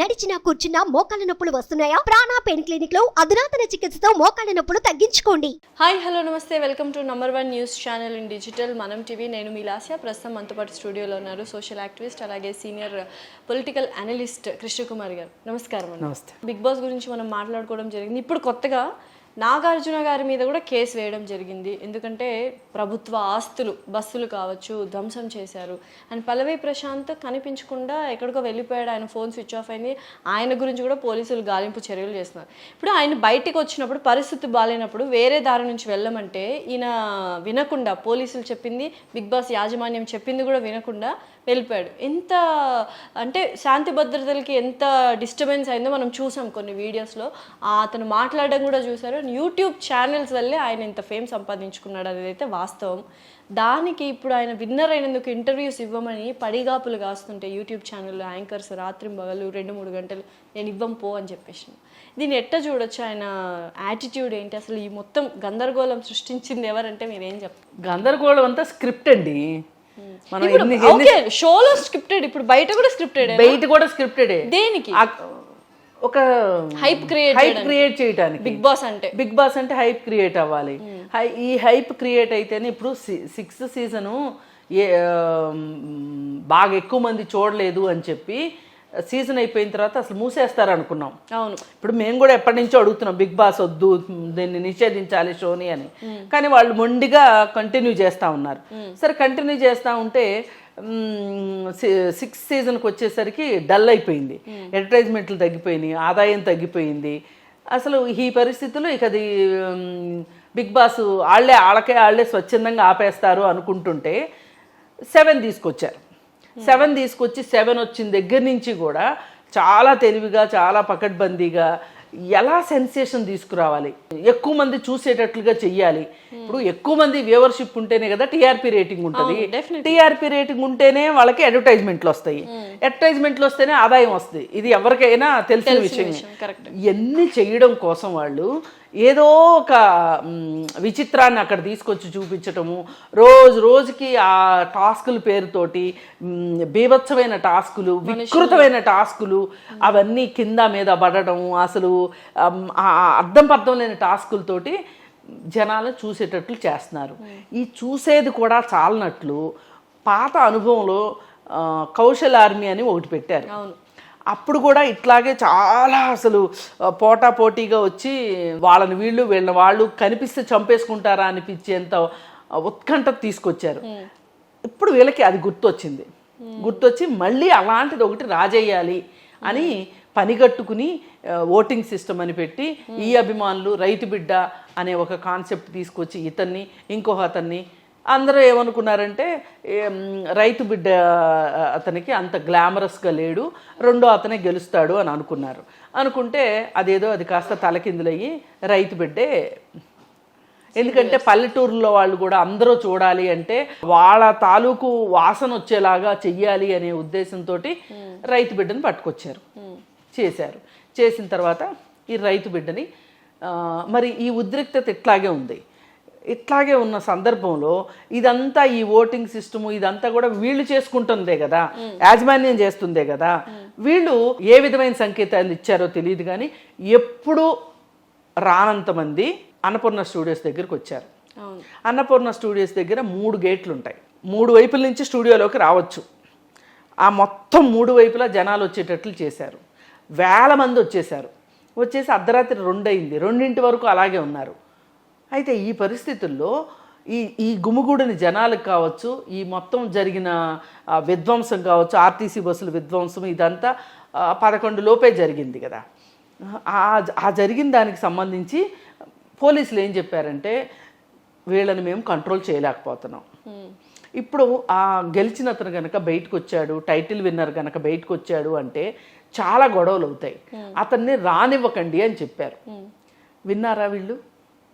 నడిచినా కూర్చున్నా మోకాళ్ళ నొప్పులు వస్తున్నాయా? ప్రాణా పెయిన్ క్లినిక్లో అధునాతన చికిత్సతో మోకాళ్ళ నొప్పులు తగ్గించుకోండి. హాయ్ హలో నమస్తే. Welcome to number one news channel in digital Manam TV నేను మీ లాస్య. ప్రస్తుతం మనతో పాటు స్టూడియోలో ఉన్నారు సోషల్ యాక్టివిస్ట్ అలాగే senior political analyst Krishnakumar garu. నమస్కారం నమస్తే. బిగ్ బాస్ గురించి మనం మాట్లాడుకోవడం జరిగింది. ఇప్పుడు కొత్తగా నాగార్జున గారి మీద కూడా కేసు వేయడం జరిగింది. ఎందుకంటే ప్రభుత్వ ఆస్తులు బస్సులు కావచ్చు ధ్వంసం చేశారు. అండ్ పల్లవి ప్రశాంత్ కనిపించకుండా ఎక్కడికో వెళ్ళిపోయాడు. ఆయన ఫోన్ స్విచ్ ఆఫ్ అయింది. ఆయన గురించి కూడా పోలీసులు గాలింపు చర్యలు చేస్తున్నారు. ఇప్పుడు ఆయన బయటికి వచ్చినప్పుడు పరిస్థితి బాగాలేనప్పుడు వేరే దారి నుంచి వెళ్ళమంటే ఈయన వినకుండా పోలీసులు చెప్పింది బిగ్ బాస్ యాజమాన్యం చెప్పింది కూడా వినకుండా వెళ్ళిపోయాడు. ఎంత అంటే శాంతి భద్రతలకి ఎంత డిస్టర్బెన్స్ అయిందో మనం చూసాం కొన్ని వీడియోస్లో. అతను మాట్లాడడం కూడా చూసారు యూట్యూబ్ ఛానల్స్ వల్లే ఆయన ఇంత ఫేమ్ సంపాదించుకున్నాడు అనేది అయితే వాస్తవం. దానికి ఇప్పుడు ఆయన విన్నర్ అయినందుకు ఇంటర్వ్యూస్ ఇవ్వమని పడిగాపులు కాస్తుంటే యూట్యూబ్ ఛానల్లో యాంకర్స్ రాత్రి పగలు రెండు మూడు గంటలు నేను ఇవ్వం పో అని చెప్పేసి దీన్ని ఎట్ట చూడొచ్చు? ఆయన యాటిట్యూడ్ ఏంటి? అసలు ఈ మొత్తం గందరగోళం సృష్టించింది ఎవరంటే మీరేం చెప్తారు గందరగోళం అంతా స్క్రిప్ట్ అండి. మనం షోలో స్క్రిప్టెడ్ ఇప్పుడు బయట కూడా స్క్రిప్టెడ్ బయట కూడా స్క్రిప్టెడే దేనికి? ఒక హైప్ క్రియేట్ హైప్ క్రియేట్ చేయడానికి బిగ్ బాస్ అంటే. బిగ్ బాస్ అంటే హైప్ క్రియేట్ అవ్వాలి. హై- ఈ హైప్ క్రియేట్ అయితేనే ఇప్పుడు సిక్స్త్ సీజను ఏ బాగా ఎక్కువ మంది చూడలేదు అని చెప్పి సీజన్ అయిపోయిన తర్వాత అసలు మూసేస్తారు అనుకున్నాం అవును. ఇప్పుడు మేము కూడా ఎప్పటి నుంచో అడుగుతున్నాం బిగ్ బాస్ వద్దు దీన్ని నిషేధించాలి షోని అని. కానీ వాళ్ళు మొండిగా కంటిన్యూ చేస్తూ ఉన్నారు. సరే కంటిన్యూ చేస్తూ ఉంటే సిక్స్ సీజన్కి వచ్చేసరికి డల్ అయిపోయింది. అడ్వర్టైజ్మెంట్లు తగ్గిపోయినాయి ఆదాయం తగ్గిపోయింది. అసలు ఈ పరిస్థితుల్లో ఇక అది బిగ్ బాస్ వాళ్ళే వాళ్ళకే వాళ్ళే స్వచ్ఛందంగా ఆపేస్తారు అనుకుంటుంటే సెవెన్ తీసుకొచ్చారు. సెవెన్ తీసుకొచ్చి సెవెన్ వచ్చిన దగ్గర నుంచి కూడా చాలా తెలివిగా చాలా పకడ్బందీగా ఎలా సెన్సేషన్ తీసుకురావాలి? ఎక్కువ మంది చూసేటట్లుగా చెయ్యాలి. ఇప్పుడు ఎక్కువ మంది వ్యూవర్షిప్ ఉంటేనే కదా టీఆర్పీ రేటింగ్ ఉంటుంది. టీఆర్పీ రేటింగ్ ఉంటేనే వాళ్ళకి అడ్వర్టైజ్మెంట్లు వస్తాయి. అడ్వర్టైజ్మెంట్లు వస్తేనే ఆదాయం వస్తుంది. ఇది ఎవరికైనా తెలిసిన విషయం. ఇవన్నీ చేయడం కోసం వాళ్ళు ఏదో ఒక విచిత్రాన్ని అక్కడ తీసుకొచ్చి చూపించటము. రోజు రోజుకి ఆ టాస్కుల పేరుతోటి బీభత్సమైన టాస్కులు వికృతమైన టాస్కులు అవన్నీ కింద మీద పడటం అసలు అర్థం పర్థం లేని టాస్కులతోటి జనాలు చూసేటట్లు చేస్తున్నారు. ఈ చూసేది కూడా చాలనట్లు పాత అనుభవంలో కౌశల్ ఆర్మీ అని ఒకటి పెట్టారు. అప్పుడు కూడా ఇట్లాగే చాలా అసలు పోటా పోటీగా వచ్చి వాళ్ళని వీళ్ళు వీళ్ళని వాళ్ళు కనిపిస్తే చంపేసుకుంటారా అనిపించేంత ఉత్కంఠ తీసుకొచ్చారు. ఇప్పుడు వీళ్ళకి అది గుర్తొచ్చింది. గుర్తొచ్చి మళ్ళీ అలాంటిది ఒకటి రాజేయాలి అని పనిగట్టుకుని ఓటింగ్ సిస్టమ్ అని పెట్టి ఈ అభిమానులు రైతు బిడ్డ అనే ఒక కాన్సెప్ట్ తీసుకొచ్చి ఇతన్ని ఇంకొక అతన్ని అందరూ ఏమనుకున్నారంటే రైతు బిడ్డ అతనికి అంత గ్లామరస్గా లేడు రెండో అతనే గెలుస్తాడు అని అనుకున్నారు. అనుకుంటే అదేదో అది కాస్త తలకిందులయ్యి రైతు బిడ్డే ఎందుకంటే పల్లెటూరులో వాళ్ళు కూడా అందరూ చూడాలి అంటే వాళ్ళ తాలూకు వాసన వచ్చేలాగా చెయ్యాలి అనే ఉద్దేశంతో రైతు బిడ్డని పట్టుకొచ్చారు. చేశారు. చేసిన తర్వాత ఈ రైతు బిడ్డని మరి ఈ ఉద్రిక్తత ఇట్లాగే ఉంది? ఇట్లాగే ఉన్న సందర్భంలో ఇదంతా ఈ ఓటింగ్ సిస్టము ఇదంతా కూడా వీళ్ళు చేసుకుంటుందే కదా. యాజమాన్యం చేస్తుందే కదా. వీళ్ళు ఏ విధమైన సంకేతాలు ఇచ్చారో తెలియదు కానీ ఎప్పుడు రానంత మంది అన్నపూర్ణ స్టూడియోస్ దగ్గరికి వచ్చారు. అన్నపూర్ణ స్టూడియోస్ దగ్గర మూడు గేట్లు ఉంటాయి. మూడు వైపుల నుంచి స్టూడియోలోకి రావచ్చు. ఆ మొత్తం మూడు వైపులా జనాలు వచ్చేటట్లు చేశారు. వేల మంది వచ్చేసారు వచ్చేసి అర్ధరాత్రి రెండు అయింది రెండింటి వరకు అలాగే ఉన్నారు. అయితే ఈ పరిస్థితుల్లో ఈ ఈ గుమిగూడిన జనాలకు కావచ్చు ఈ మొత్తం జరిగిన విధ్వంసం కావచ్చు ఆర్టీసీ బస్సుల విధ్వంసం ఇదంతా పదకొండు లోపే జరిగింది కదా. ఆ ఆ జరిగిన దానికి సంబంధించి పోలీసులు ఏం చెప్పారంటే వీళ్ళని మేము కంట్రోల్ చేయలేకపోతున్నాం. ఇప్పుడు ఆ గెలిచిన అతను కనుక బయటకు వచ్చాడు టైటిల్ విన్నర్ కనుక బయటకు వచ్చాడు అంటే చాలా గొడవలు అవుతాయి. అతన్ని రానివ్వకండి అని చెప్పారు. విన్నారా వీళ్ళు?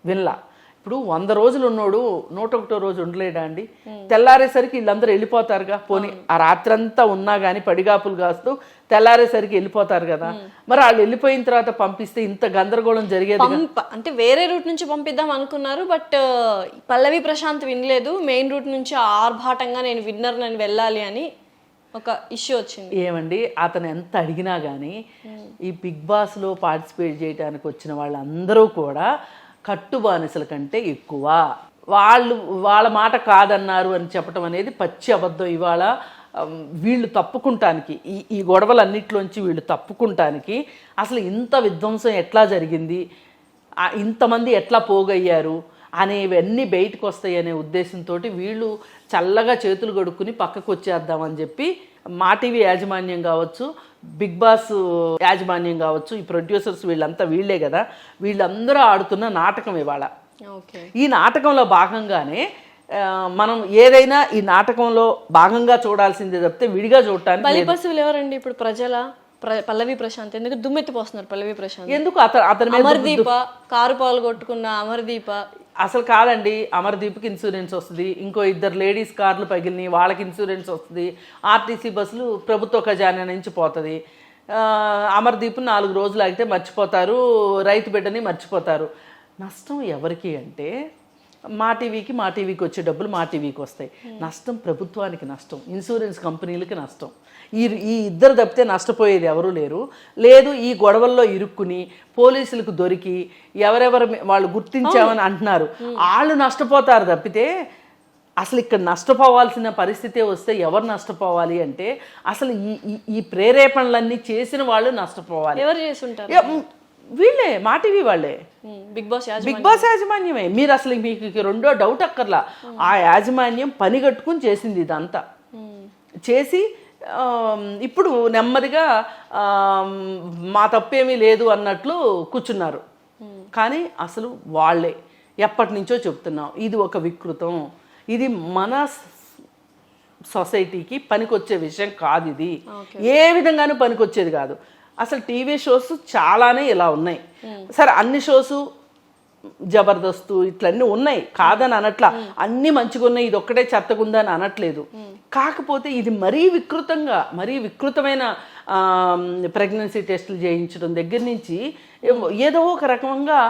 వినలా. ఇప్పుడు వంద రోజులు ఉన్నోడు నూట ఒకటో రోజు ఉండలేడా అండి? తెల్లారేసరికి వీళ్ళందరూ వెళ్ళిపోతారుగా. పోనీ ఆ రాత్రంతా ఉన్నా కానీ పడిగాపులు కాస్తూ తెల్లారేసరికి వెళ్ళిపోతారు కదా. మరి వాళ్ళు వెళ్ళిపోయిన తర్వాత పంపిస్తే ఇంత గందరగోళం జరిగేది అంటే వేరే రూట్ నుంచి పంపిద్దాం అనుకున్నారు బట్ పల్లవి ప్రశాంత్ వినలేదు. మెయిన్ రూట్ నుంచి ఆర్భాటంగా నేను విన్నర్ నేను వెళ్ళాలి అని ఒక ఇష్యూ వచ్చింది. ఏమండి? అతను ఎంత అడిగినా కానీ ఈ బిగ్ బాస్లో పార్టిసిపేట్ చేయడానికి వచ్చిన వాళ్ళందరూ కూడా కట్టు బానిసల కంటే ఎక్కువ. వాళ్ళు వాళ్ళ మాట కాదన్నారు అని చెప్పడం అనేది పచ్చి అబద్ధం ఇవాళ వీళ్ళు తప్పుకుంటానికి ఈ ఈ గొడవలన్నిట్లోంచి వీళ్ళు తప్పుకుంటానికి అసలు ఇంత విధ్వంసం ఎట్లా జరిగింది? ఇంతమంది ఎట్లా పోగయ్యారు? అనేవన్నీ బయటకు వస్తాయి అనే ఉద్దేశంతో వీళ్ళు చల్లగా చేతులు కడుక్కుని పక్కకు వచ్చేద్దామని చెప్పి మా టీవీ యాజమాన్యం కావచ్చు బిగ్ బాస్ యాజమాన్యం కావచ్చు ఈ ప్రొడ్యూసర్స్ వీళ్ళంతా వీళ్ళే కదా. వీళ్ళందరూ ఆడుతున్న నాటకం ఇవాళ. ఈ నాటకంలో భాగంగానే మనం ఏదైనా ఈ నాటకంలో భాగంగా చూడాల్సిందే తప్పితే విడిగా చూడటానికి బలి పశువులు ఎవరండి ఇప్పుడు ప్రజల? ప్ర- పల్లవి ప్రశాంత్. ఎందుకు దుమ్మెత్తిపోస్తున్నారు పల్లవి ప్రశాంత్? ఎందుకు? అతను అతని అమర్దీప కారు పాలు కొట్టుకున్న అమర్దీప అసలు కాదండి అమర్దీప్కి ఇన్సూరెన్స్ వస్తుంది ఇంకో ఇద్దరు లేడీస్ కార్లు పగిలినాయి వాళ్ళకి ఇన్సూరెన్స్ వస్తుంది ఆర్టీసీ బస్సులు ప్రభుత్వ ఖజానా నుంచి పోతుంది. అమర్దీప్ నాలుగు రోజులు ఆగితే మర్చిపోతారు రైతు బిడ్డని మర్చిపోతారు. నష్టం ఎవరికి అంటే మా టీవీకి మా టీవీకి వచ్చే డబ్బులు మా టీవీకి వస్తాయి. నష్టం ప్రభుత్వానికి నష్టం. ఇన్సూరెన్స్ కంపెనీలకి నష్టం. ఈ ఈ ఇద్దరు తప్పితే నష్టపోయేది ఎవరూ లేరు. లేదు ఈ గొడవల్లో ఇరుక్కుని పోలీసులకు దొరికి ఎవరెవరు వాళ్ళు గుర్తించామని అంటున్నారు. వాళ్ళు నష్టపోతారు తప్పితే అసలు ఇక్కడ నష్టపోవాల్సిన పరిస్థితే వస్తే ఎవరు నష్టపోవాలి అంటే అసలు ఈ ఈ- ప్రేరేపణలన్నీ చేసిన వాళ్ళు నష్టపోవాలి. ఎవరు చేసి ఉంటారు? వీళ్ళే మా టీవీ వాళ్ళే. బిగ్ బాస్ బిగ్ బాస్ యాజమాన్యమే. మీరు అసలు మీకు రెండో డౌట్ అక్కర్లా. ఆ యాజమాన్యం పని కట్టుకుని చేసింది ఇదంతా. చేసి ఇప్పుడు నెమ్మదిగా మా తప్పేమీ లేదు అన్నట్లు కూర్చున్నారు. కానీ అసలు వాళ్ళే. ఎప్పటి నుంచో చెప్తున్నాం ఇది ఒక వికృతం. ఇది మన సొసైటీకి పనికొచ్చే విషయం కాదు ఇది. ఏ విధంగానూ పనికొచ్చేది కాదు. అసలు టీవీ షోస్ చాలానే ఇలా ఉన్నాయి. సరే అన్ని షోస్ జబర్దస్త్ ఇట్లన్నీ ఉన్నాయి. కాదని అనట్లా అన్ని మంచిగా ఉన్నాయి. ఇది ఒక్కటే చెత్తగుందని అనట్లేదు. కాకపోతే ఇది మరీ వికృతంగా మరీ వికృతమైన ప్రెగ్నెన్సీ టెస్టులు చేయించడం దగ్గర నుంచి ఏదో ఒక రకంగా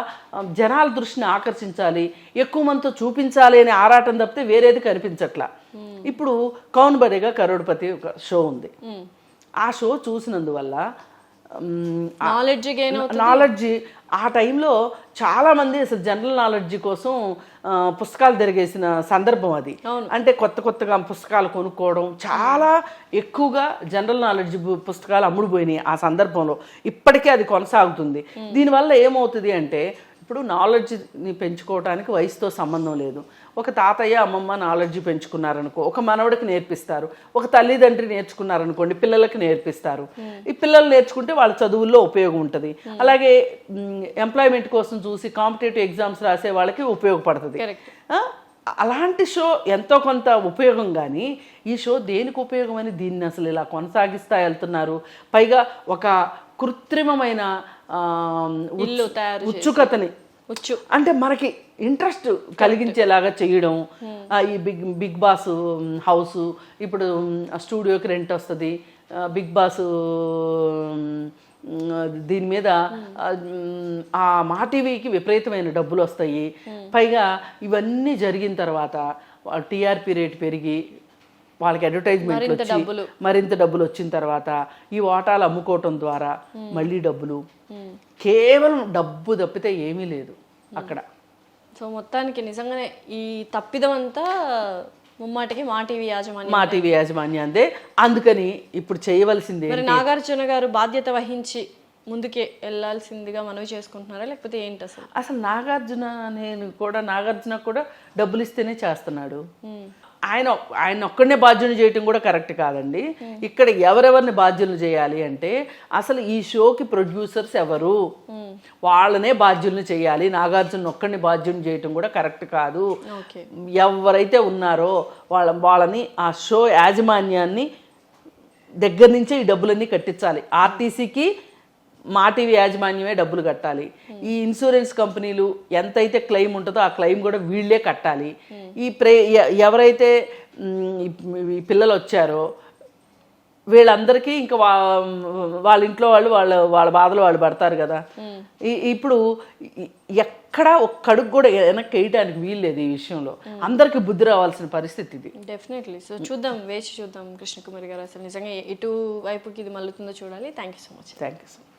జనాల దృష్టిని ఆకర్షించాలి ఎక్కువ మందితో చూపించాలి అనే ఆరాటం తప్పితే వేరేది కనిపించట్లా. ఇప్పుడు కౌన్ బరేగా కరోడ్పతి ఒక షో ఉంది. ఆ షో చూసినందువల్ల నాలెడ్జ్ నాలెడ్జ్ ఆ టైంలో చాలామంది అసలు జనరల్ నాలెడ్జ్ కోసం పుస్తకాలు తిరిగేసిన సందర్భం అది. అంటే కొత్త కొత్తగా పుస్తకాలు కొనుక్కోవడం చాలా ఎక్కువగా జనరల్ నాలెడ్జ్ పుస్తకాలు అమ్ముడుపోయినాయి ఆ సందర్భంలో. ఇప్పటికీ అది కొనసాగుతుంది. దీనివల్ల ఏమవుతుంది అంటే ఇప్పుడు నాలెడ్జ్ని పెంచుకోవడానికి వయసుతో సంబంధం లేదు. ఒక తాతయ్య అమ్మమ్మ నాలెడ్జ్ పెంచుకున్నారనుకో ఒక మనవడికి నేర్పిస్తారు ఒక తల్లిదండ్రి నేర్చుకున్నారనుకోండి పిల్లలకి నేర్పిస్తారు. ఈ పిల్లలు నేర్చుకుంటే వాళ్ళ చదువుల్లో ఉపయోగం ఉంటుంది. అలాగే ఎంప్లాయ్మెంట్ కోసం చూసి కాంపిటేటివ్ ఎగ్జామ్స్ రాసే వాళ్ళకి ఉపయోగపడుతుంది? అలాంటి షో ఎంతో కొంత ఉపయోగం కానీ ఈ షో దేనికి ఉపయోగం అని దీన్ని అసలు ఇలా కొనసాగిస్తా వెళ్తున్నారు? పైగా ఒక కృత్రిమమైన ఇల్లు తయారు ఉత్సుకతని. వచ్చు అంటే మనకి ఇంట్రెస్ట్ కలిగించేలాగా చేయడం. ఆ, ఈ బిగ్ బిగ్ బాస్ హౌస్ ఇప్పుడు స్టూడియోకి రెంట్ వస్తుంది. బిగ్ బాస్ దీని మీద ఆ, మ్, ఆ మా టీవీకి విపరీతమైన డబ్బులు వస్తాయి. పైగా ఇవన్నీ జరిగిన తర్వాత టీఆర్పీ రేట్ పెరిగి వాళ్ళకి అడ్వర్టైజ్మెంట్ వచ్చి డబ్బులు. మరింత డబ్బులు వచ్చిన తర్వాత ఈ వాటాలు అమ్ముకోవటం ద్వారా మళ్ళీ డబ్బులు. కేవలం డబ్బు తప్పితే ఏమీ లేదు అక్కడ. సో మొత్తానికి నిజంగానే ఈ తప్పిదం అంతా ముమ్మాటికి మా టీవీ యాజమాన్యం మా టీవీ యాజమాన్యందే అందుకని ఇప్పుడు చేయవలసింది మరి నాగార్జున గారు బాధ్యత వహించి ముందుకే వెళ్ళాల్సిందిగా మనవి చేసుకుంటున్నారా? లేకపోతే ఏంటి అసలు? అసలు నాగార్జున నేను కూడా నాగార్జున కూడా డబ్బులు ఇస్తేనే చేస్తున్నాడు. ఆయన ఆయన ఒక్కడనే బాధ్యులు చేయటం కూడా కరెక్ట్ కాదండి. ఇక్కడ ఎవరెవరిని బాధ్యులు చేయాలి అంటే అసలు ఈ షోకి ప్రొడ్యూసర్స్ ఎవరు? వాళ్ళనే బాధ్యుల్ని చేయాలి. నాగార్జున ఒక్కడిని బాధ్యుని చేయటం కూడా కరెక్ట్ కాదు. ఎవరైతే ఉన్నారో వాళ్ళ వాళ్ళని ఆ షో యాజమాన్యాన్ని దగ్గర నుంచే ఈ డబ్బులన్నీ కట్టించాలి. ఆర్టీసీకి మా టీవీ యాజమాన్యమే డబ్బులు కట్టాలి. ఈ ఇన్సూరెన్స్ కంపెనీలు ఎంతైతే క్లెయిమ్ ఉంటుందో ఆ క్లెయిమ్ కూడా వీళ్ళే కట్టాలి. ఈ ప్రే ఎవరైతే పిల్లలు వచ్చారో వీళ్ళందరికీ ఇంకా వాళ్ళ ఇంట్లో వాళ్ళు వాళ్ళ వాళ్ళ బాధలు వాళ్ళు పడతారు కదా. ఈ- ఇప్పుడు ఎక్కడ ఒక్కడికి కూడా వెనక్కి వేయడానికి వీల్లేదు ఈ విషయంలో. అందరికీ బుద్ధి రావాల్సిన పరిస్థితి ఇది. డెఫినెట్లీ సో చూద్దాం వేచి చూద్దాం కృష్ణకుమారి గారు అసలు నిజంగా ఎటు వైపుకి ఇది మల్లుతుందో చూడాలి. Thank you so much thank you so much